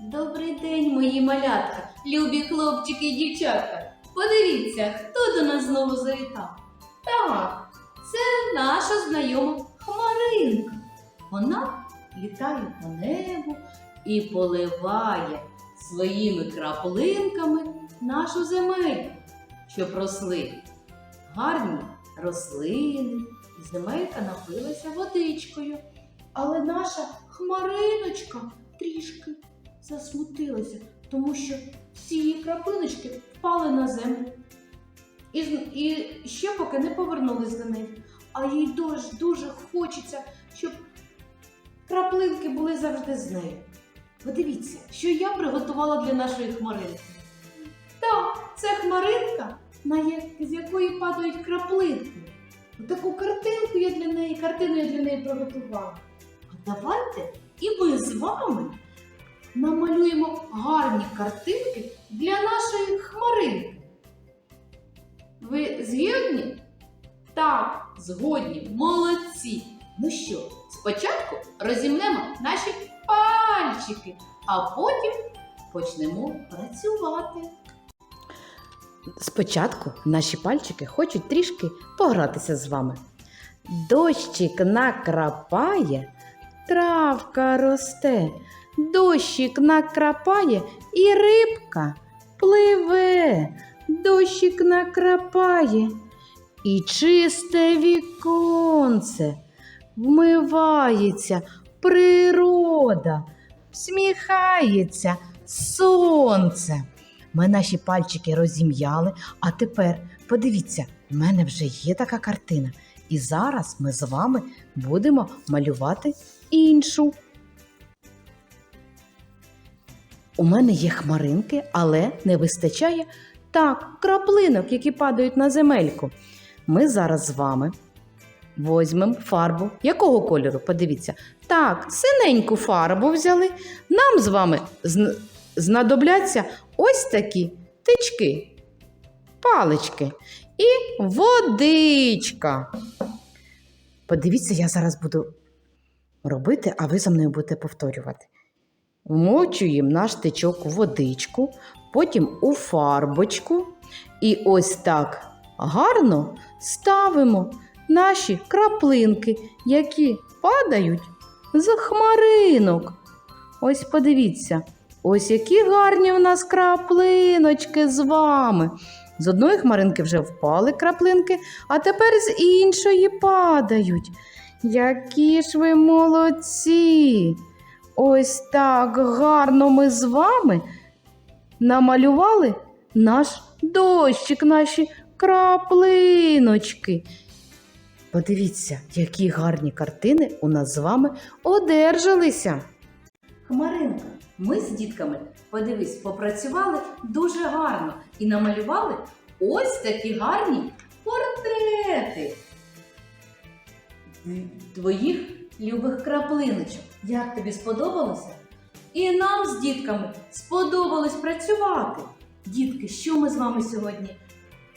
Добрий день, мої малятка, любі хлопчики і дівчатка. Подивіться, хто до нас знову завітав. Так, це наша знайома Хмаринка. Вона літає по небу і поливає своїми краплинками нашу земельку, щоб росли гарні рослини, земелька напилася водичкою. Але наша хмариночка трішки засмутилася, тому що всі її краплиночки впали на землю. І, і ще поки не повернулись до неї. А їй дуже, дуже хочеться, щоб краплинки були завжди з нею. Подивіться, що я приготувала для нашої хмаринки. Так, це хмаринка, з якої падають краплинки. Таку картинку я для неї, картину я для неї приготувала. А давайте і ми з вами намалюємо гарні картинки для нашої хмаринки. Ви згідні? Так, згодні, молодці. Ну що, спочатку розімнемо наші пальчики, а потім почнемо працювати. Спочатку наші пальчики хочуть трішки погратися з вами. Дощик накрапає, травка росте, дощик накрапає і рибка пливе, дощик накрапає, і чисте віконце вмивається природа, всміхається сонце. Ми наші пальчики розім'яли, а тепер подивіться, в мене вже є така картина. І зараз ми з вами будемо малювати іншу. У мене є хмаринки, але не вистачає так, краплинок, які падають на земельку. Ми зараз з вами візьмемо фарбу. Якого кольору? Подивіться. Так, синеньку фарбу взяли. Нам з вами знадобляться ось такі тички, палички і водичка. Подивіться, я зараз буду робити, а ви за мною будете повторювати. Вмочуємо наш тичок у водичку, потім у фарбочку. І ось так гарно ставимо наші краплинки, які падають з хмаринок. Ось подивіться, ось які гарні в нас краплиночки з вами. З одної хмаринки вже впали краплинки, а тепер з іншої падають. Які ж ви молодці! Ось так гарно ми з вами намалювали наш дощик, наші краплиночки. Подивіться, які гарні картини у нас з вами одержалися. Хмаринка, ми з дітками, подивись, попрацювали дуже гарно і намалювали ось такі гарні портрети твоїх любих краплиночок. Як тобі сподобалося? І нам з дітками сподобалось працювати. Дітки, що ми з вами сьогодні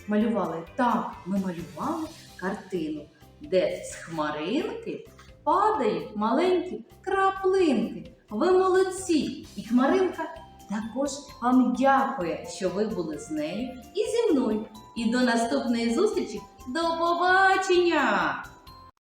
малювали? Так, ми малювали картину, де з хмаринки падають маленькі краплинки. Ви молодці! І Хмаринка також вам дякує, що ви були з нею і зі мною. І до наступної зустрічі. До побачення!